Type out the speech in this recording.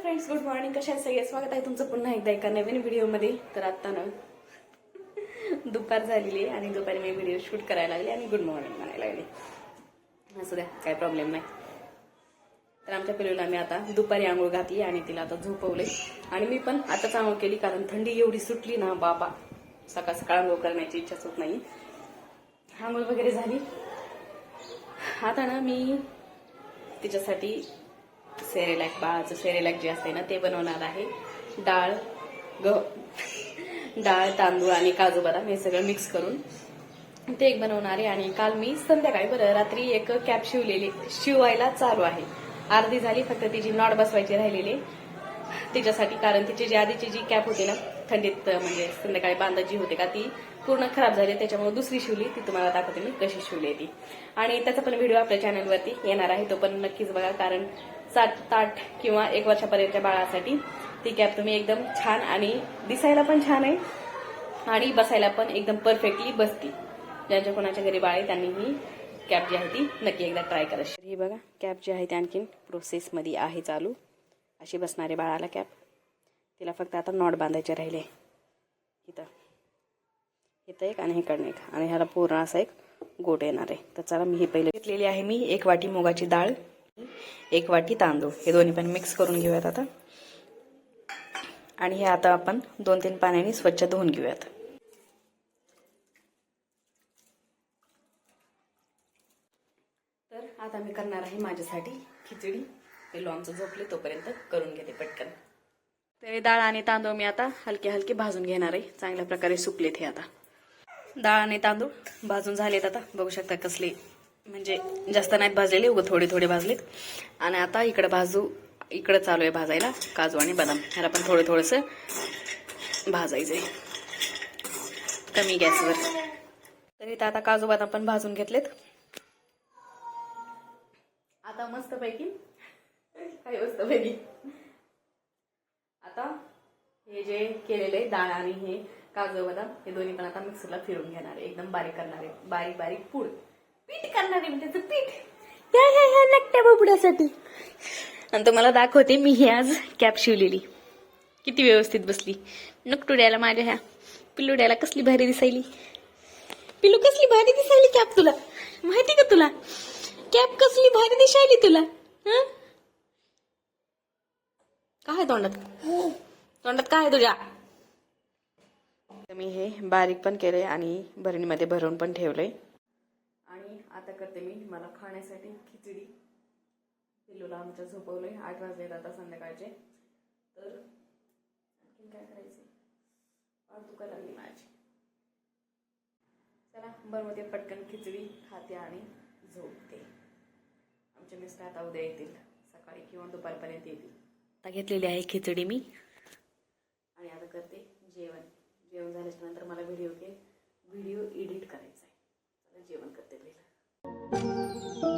Friends good morning कशा सगळे स्वागत आहे तुमचं पुन्हा एकदा एका नवीन व्हिडिओमध्ये. तर आत्ता ना दुपार झालेली आहे आणि दुपारी मी व्हिडिओ शूट करायला लागले आणि गुड मॉर्निंग म्हणायला लागले. असू द्या काय प्रॉब्लेम नाही. तर आमच्या पिलूला मी आता दुपारी आंघोळ घातली आणि तिला आता झोपवले. आणि मी पण आताच आंघोळ केली कारण थंडी एवढी सुटली ना बाबा. सकाळ सकाळ आंघोळ करण्याची इच्छाच होत नाही. आंघोळ वगैरे झाली. आता ना मी तिच्यासाठी सेरेलॅक बाळाचं सेरेलॅक जे असते ना ते बनवणार आहे. डाळ गह डाळ तांदूळ आणि काजू बदाम हे सगळं मिक्स करून ते एक बनवणार आहे. आणि काल मी संध्याकाळी बरं रात्री एक कॅप शिवलेली शिवायला चालू आहे. अर्धी झाली फक्त तिची नॉट बसवायची राहिलेली. तिच्यासाठी कारण तिची जी आधीची जी कॅप होती ना थंडीत म्हणजे संध्याकाळी बांधाची होते का ती पूर्ण खराब झाली. त्याच्यामुळे दुसरी शिवली. ती तुम्हाला दाखवते मी कशी शिवली ती. आणि त्याचा पण व्हिडिओ आपल्या चॅनलवरती येणार आहे. तो पण नक्कीच बघा कारण सात आठ किंवा एक वर्षापर्यंतच्या बाळासाठी. ती कॅप तुम्ही एकदम छान आणि दिसायला पण छान आहे. आणि बसायला पण एकदम परफेक्टली बसती. ज्यांच्या कोणाच्या घरी बाळ आहे त्यांनी ही कॅब जी आहे ती नक्की एकदा ट्राय करा. ही बघा कॅब जी आहे ती आणखीन प्रोसेसमध्ये आहे चालू. अशी बसणारे बाळाला कॅप. तिला फक्त आता नॉट बांधायचे राहिले. इथं. इथं एक आणि हिकडनं एक. आणि ह्याला पूर्ण असा एक गोट येणार आहे. तर चला मी हे पहिले घेतलेली आहे मी. एक वाटी मुगाची डाळ. एक वाटी तांदूळ. हे दोन्ही पण मिक्स करून घेऊयात आता. आणि हे आता आपण दोन तीन पाण्याने स्वच्छ धुवून घेऊयात. तर आता मी करणार आहे माझ्यासाठी खिचडी. ते लोणचं झोपले तोपर्यंत करून घेते पटकन. तर डाळ आणि तांदूळ मी आता हलके हलके भाजून घेणार आहे. चांगल्या प्रकारे सुकलेत हे आता. डाळ आणि तांदूळ भाजून झालेत आता. बघू शकता कसले म्हणजे जास्त नाहीत भाजलेले उगं थोडे थोडे भाजलेत. आणि आता इकडं भाजू इकडं चालू आहे भाजायला काजू आणि बदाम. ह्याला पण थोडं थोडंसं भाजायचं आहे कमी गॅसवर. तर इथं आता काजू बदाम पण भाजून घेतलेत. आता मस्त पैकी काय मस्त पैकी आता हे जे केलेले डाळ आणि हे काजू बदाम हे दोन्ही पण आता मिक्सरला फिरून घेणार आहे. एकदम बारीक करणार आहे. बारीक बारीक पूड. पीठ करणार आहे त्याचं पीठ. या या या नकट्या बाबुड्यासाठी. आणि तुम्हाला दाखवते मी ही आज कॅप शिवलेली. किती व्यवस्थित बसली. नकटुड्याला माझ्या ह्या पिल्लुड्याला कसली भारी दिसायली. पिल्लू कसली भारी दिसायली कॅप तुला? माहिती का तुला? कॅप कसली भारी दिसायली तुला? हं? काय आहे तोंडात? तोंडात काय आहे तुझ्या? मी हे बारीक पण केलंय आणि भरणीमध्ये भरून पण ठेवलंय. मला खाण्यासाठी खिचडी. पिल्लूला आमच्या झोपवलंय. आठ वाजले आता संध्याकाळचे. तर आणखीन काय करायचे पाठ दुखायला लागली माझी? चला बरमध्ये पटकन खिचडी. खाते आणि झोपते. आमचे मिस्टर आता उद्या येतील. सकाळी किंवा दुपारपर्यंत येतील. आता घेतलेली आहे खिचडी मी. आणि आता करते जेवण. जेवण झाल्याच्यानंतर मला व्हिडिओ के व्हिडिओ एडिट करायचा आहे चला जेवण करते पहिलं. Música